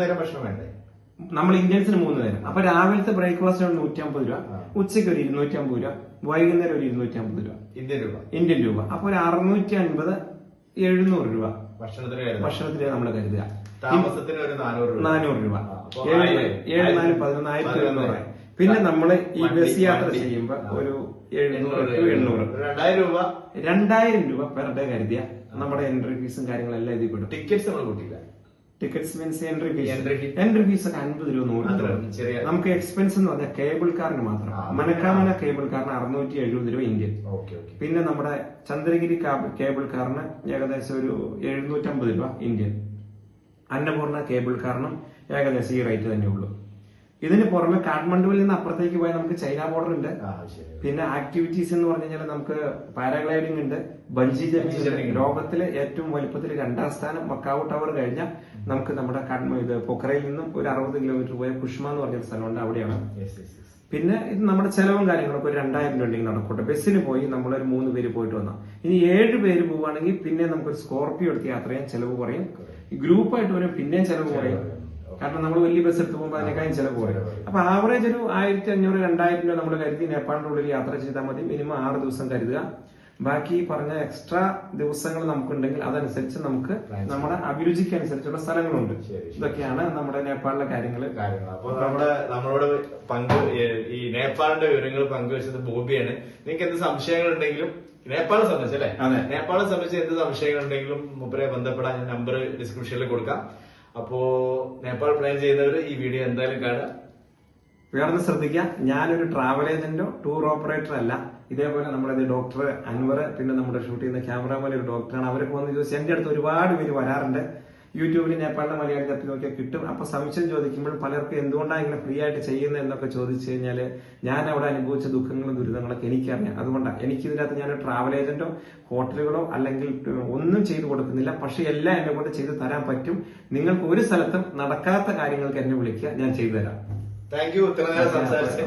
നേരം ഭക്ഷണം വേണ്ടേ? നമ്മൾ ഇന്ത്യൻസിന് മൂന്ന് നേരം അപ്പൊ രാവിലത്തെ ബ്രേക്ക്ഫാസ്റ്റ് നൂറ്റി അമ്പത് രൂപ ഉച്ചയ്ക്ക് ഒരു ഇരുന്നൂറ്റി അമ്പത് രൂപ വൈകുന്നേരം ഒരു ഇരുന്നൂറ്റി അമ്പത് രൂപ. ഇന്ത്യൻ രൂപ. ഇന്ത്യൻ രൂപ. അപ്പൊ ഒരു അറുന്നൂറ്റി അൻപത് എഴുന്നൂറ് രൂപ. ഭക്ഷണത്തിന് ഭക്ഷണത്തിന് നമ്മൾ കരുതുക. താമസത്തിന് ഒരു നാനൂറ് രൂപ. ഏഴ് നാല് പതിനൊന്ന് ആയിരത്തി പതിനൊന്ന്. എഴുന്നൂറ് പിന്നെ നമ്മൾ ഈ ബസ് യാത്ര ചെയ്യുമ്പോ ഒരു എഴുന്നൂറ് ടു എണ്ണൂറ് രണ്ടായിരം രൂപ? രണ്ടായിരം രൂപ പെർ ഡേ കരുതിയ. നമ്മുടെ എൻട്രി ഫീസും കാര്യങ്ങളെല്ലാം ഇതിൽ പെടും. ടിക്കറ്റ്സ് നമ്മൾ കൂട്ടിയില്ല. Tickets means entry fees. Entry fees ഒക്കെ അൻപത് രൂപ നൂറ് രൂപ. നമുക്ക് എക്സ്പെൻസ് എന്ന് പറഞ്ഞാൽ കേബിൾ കാറിന് മാത്രം. മനക്കാമന കേബിൾ കാറിന് അറുന്നൂറ്റി എഴുപത് രൂപ ഇന്ത്യൻ. പിന്നെ നമ്മുടെ ചന്ദ്രഗിരി കാബ്- കേബിൾ കാറിന് ഏകദേശം ഒരു എഴുന്നൂറ്റമ്പത് രൂപ ഇന്ത്യൻ. അന്നപൂർണ കേബിൾ കാറിനും ഏകദേശം ഈ റേറ്റ് തന്നെ ഉള്ളൂ. ഇതിന് പുറമെ കാഠ്മണ്ഡുവിൽ നിന്ന് അപ്പുറത്തേക്ക് പോയാൽ നമുക്ക് ചൈന ബോർഡർ ഉണ്ട്. പിന്നെ ആക്ടിവിറ്റീസ് എന്ന് പറഞ്ഞു കഴിഞ്ഞാൽ നമുക്ക് പാരാഗ്ലൈഡിംഗ് ഉണ്ട്. ബഞ്ചി ജമ്പിംഗ് ഉണ്ട്. ലോകത്തിലെ ഏറ്റവും വലുപ്പത്തിൽ രണ്ടാം സ്ഥാനം മക്കാവ് ടവർ കഴിഞ്ഞാൽ നമുക്ക് നമ്മുടെ ഇത് പൊക്കറയിൽ നിന്നും ഒരു അറുപത് കിലോമീറ്റർ പോയ കുഷ്മ എന്ന് പറഞ്ഞ സ്ഥലമുണ്ട് അവിടെയാണ്. പിന്നെ ഇത് നമ്മുടെ ചെലവും കാര്യങ്ങളൊക്കെ ഒരു രണ്ടായിരം രൂപ ഉണ്ടെങ്കിൽ നടക്കട്ടെ. ബസ്സിന് പോയി നമ്മളൊരു മൂന്ന് പേര് പോയിട്ട് വന്നാൽ ഇനി ഏഴ് പേര് പോവുകയാണെങ്കിൽ പിന്നെ നമുക്കൊരു സ്കോർപ്പിയോ എടുത്ത് യാത്ര ചെയ്യാൻ ചെലവ് കുറയും. ഗ്രൂപ്പായിട്ട് വരും പിന്നെയും ചെലവ് കുറയും. കാരണം നമ്മൾ വലിയ ബസ് എടുത്ത് പോകുമ്പോൾ അതിനേക്കാളും ചിലവ് കുറയും. അപ്പൊ ആവറേജ് ഒരു ആയിരത്തി അഞ്ഞൂറ് രണ്ടായിരം രൂപ നമ്മൾ കരുതി നേപ്പാളിന്റെ ഉള്ളിൽ യാത്ര ചെയ്താൽ മതി. മിനിമം ആറ് ദിവസം കരുതുക. ബാക്കി പറഞ്ഞ എക്സ്ട്രാ ദിവസങ്ങൾ നമുക്കുണ്ടെങ്കിൽ അതനുസരിച്ച് നമുക്ക് നമ്മുടെ അഭിരുചിക്ക് അനുസരിച്ചുള്ള സ്ഥലങ്ങളുണ്ട്. ഇതൊക്കെയാണ് നമ്മുടെ നേപ്പാളിലെ കാര്യങ്ങൾ കാര്യങ്ങൾ അപ്പൊ നമ്മുടെ നമ്മളോട് പങ്ക് ഈ നേപ്പാളിന്റെ വിവരങ്ങൾ പങ്കുവച്ചത് ബോബിയാണ്. നിങ്ങൾക്ക് എന്ത് സംശയങ്ങൾ ഉണ്ടെങ്കിലും നേപ്പാളെ സംബന്ധിച്ച് അല്ലെ. നേപ്പാളെ സംബന്ധിച്ച് എന്ത് സംശയങ്ങൾ ഉണ്ടെങ്കിലും മുപ്പരെ ബന്ധപ്പെടാൻ നമ്പർ ഡിസ്ക്രിപ്ഷനിൽ കൊടുക്കാം. അപ്പോ നേപ്പാൾ പ്ലാൻ ചെയ്യുന്നവർ ഈ വീഡിയോ എന്തായാലും കാണാം വേറൊന്ന് ശ്രദ്ധിക്കുക. ഞാനൊരു ട്രാവൽ ഏജന്റോ ടൂർ ഓപ്പറേറ്റർ അല്ല. ഇതേപോലെ നമ്മുടെ ഡോക്ടർ അൻവർ പിന്നെ നമ്മുടെ ഷൂട്ട് ചെയ്യുന്ന ക്യാമറാമാൻ ഒരു ഡോക്ടറാണ് അവരൊക്കെ വന്ന് ചോദിച്ചു എന്റെ അടുത്ത് ഒരുപാട് പേര് വരാറുണ്ട്. യൂട്യൂബിൽ നേപ്പാളിലെ മലയാളി തപ്പി നോക്കിയാൽ കിട്ടും. അപ്പൊ സംശയം ചോദിക്കുമ്പോൾ പലർക്കും എന്തുകൊണ്ടാണ് ഇങ്ങനെ ഫ്രീ ആയിട്ട് ചെയ്യുന്നത് എന്നൊക്കെ ചോദിച്ചു കഴിഞ്ഞാൽ ഞാൻ അവിടെ അനുഭവിച്ച ദുഃഖങ്ങളും ദുരിതങ്ങളൊക്കെ എനിക്കറിയാം. അതുകൊണ്ടാണ് എനിക്ക് ഇതിനകത്ത് ഞാൻ ട്രാവൽ ഏജന്റോ ഹോട്ടലുകളോ അല്ലെങ്കിൽ ഒന്നും ചെയ്തു കൊടുക്കുന്നില്ല. പക്ഷെ എല്ലാം എന്നെ കൊണ്ട് ചെയ്തു തരാൻ പറ്റും. നിങ്ങൾക്ക് ഒരു സ്ഥലത്തും നടക്കാത്ത കാര്യങ്ങൾക്ക് എന്നെ വിളിക്കുക. ഞാൻ ചെയ്തു തരാം. താങ്ക് യു ഇത്ര നേരം സംസാരിച്ചു